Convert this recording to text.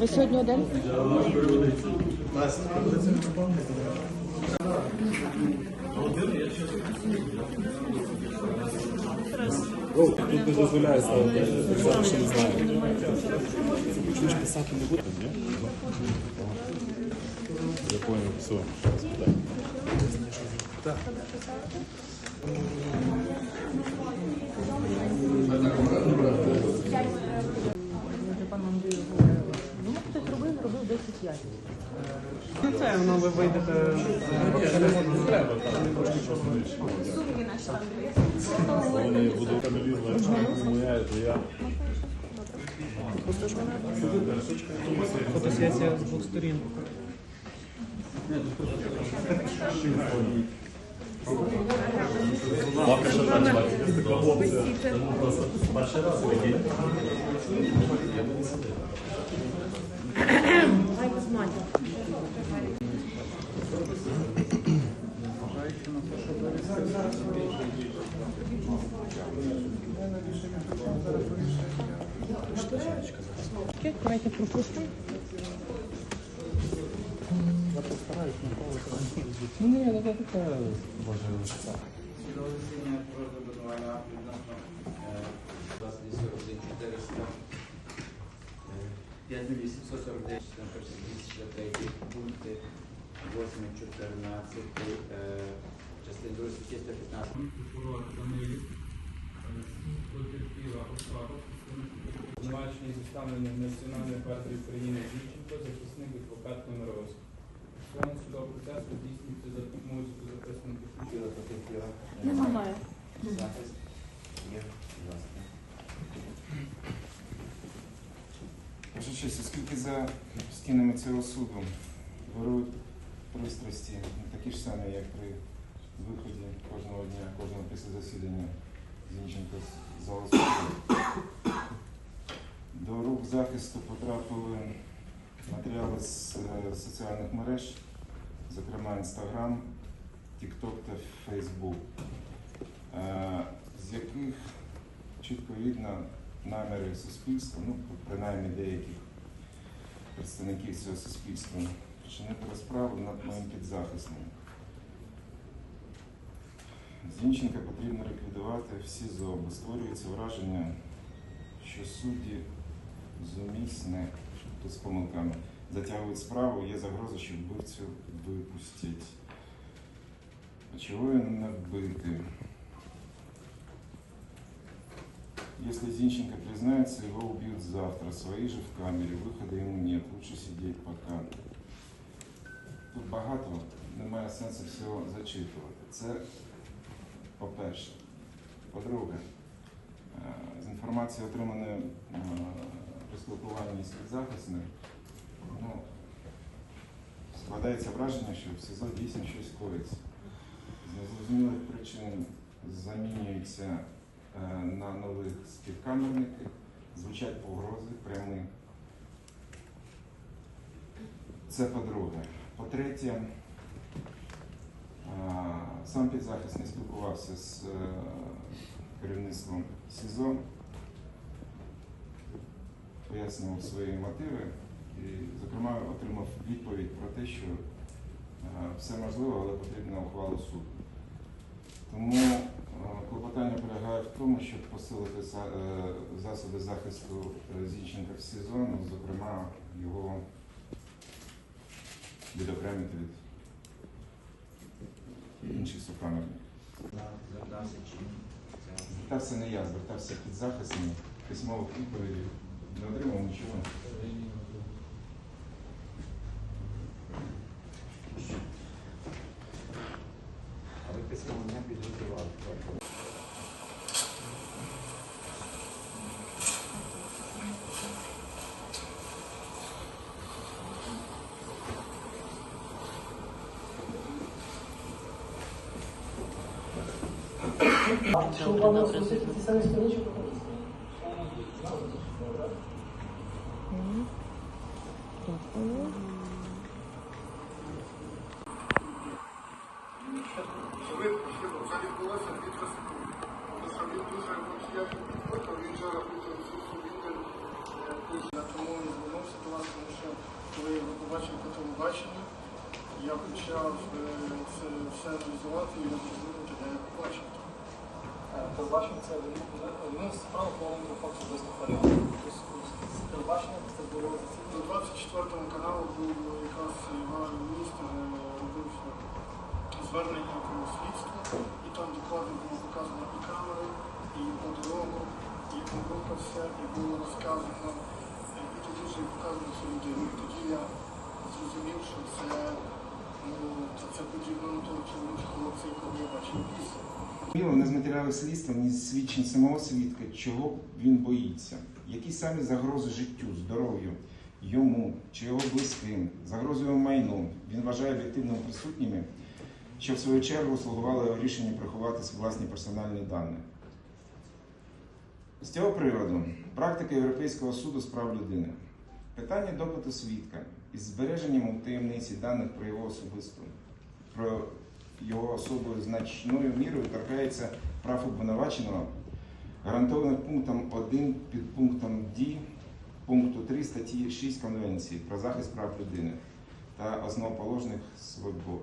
Ви сьогодні один? Тут не дозволяє ставити, ще не знаю. Чуєш писати не буде? Ні? Я понял, все. Пан Андрій говорив. Ну, хтось робив, робив 10 яйців. Ну це воно ви вийдете. Не треба, там не може нічого вирішити. Вони будуть я. Фотосесія з двох сторін. Поки що посмотрим. Давайте пропустимо. Ну ні, ну це таке, може, Розрішення про забудування відносно 21 400 5849 263 пункти 8 14 частини 2 статті 115 прокурор Данилів потерпіла особа обвинувачення зі ставлення Національної гвардії України Зінченко, захисник адвокат Комаровський. Своєму судового процесу здійснюється за допомогою записаних Тіло потерпіла. Немає. Захист. Є, будь ласка. Ваша честь, оскільки за стінами цього суду вирують пристрасті такі ж самі, як при виході кожного дня, кожного після засідання Зінченка з залу до рук захисту потрапили матеріали з е, соціальних мереж, зокрема Instagram, TikTok та е, з яких чітко видно наміри суспільства, ну, принаймні деяких представників цього суспільства, вчинити розправу над моїм підзахисним. Зінченка потрібно ліквідувати в СІЗО, бо створюється враження, що судді зумісне, тут з помилками, затягують справу, є загроза, що вбивцю випустять. А чого не вбитий? Если Зинченко признается, его убьют завтра. Свои же в камере, выхода ему нет. Лучше сидеть пока. Тут багато, немає сенсу всього зачитувати. Це по-перше. По-друге, е, з інформації, отриманої е, спілкуванні з підзахисним, ну, складається враження, що в СІЗО дійсно щось коїться. З незрозумілих причин замінюється е, на нових співкамерників, звучать погрози прямі. Це по-друге. По-третє, е, сам підзахисний спілкувався з е, керівництвом СІЗО, пояснював свої мотиви і, зокрема, отримав відповідь про те, що е, все можливо, але потрібна ухвала суду. Тому е, клопотання полягає в тому, щоб посилити е, засоби захисту Зінченка в СІЗО, зокрема, його відокремити від інших сукамерників. Звертався це не я, звертався під захисні, письмових відповідей, не отримав нічого. Але письмо не підготували. Що у пана просити ті самі сторінки? Що ви, що відбулося під Росту. Тому що він дуже емоційний, він вже рахує всі субіти дуже. Тому я звернувся до вас, тому що коли я побачив по я почав це все аналізувати і Телебачення це один з справ повного факту визнання. Телебачення це було На 24 каналу був якраз Іван міністр е, робив звернення про слідство, і там докладно було показано і камери, і по дорогу, і він рухався, і було розказано, е, і тоді вже показано. І тоді я зрозумів, що це, ну, це, подібно на. Не з матеріалів слідства, ні з свідчень самого свідка, чого він боїться, які саме загрози життю, здоров'ю, йому чи його близьким, загрози його майну він вважає об'єктивно присутніми, що в свою чергу слугували у рішенні приховати власні персональні дані. З цього приводу практика Європейського суду з прав людини. Питання допиту свідка із збереженням у таємниці даних про його особисту, про його особою значною мірою торкається прав обвинуваченого, гарантованих пунктом 1 під пунктом Д пункту 3 статті 6 Конвенції про захист прав людини та основоположних свобод.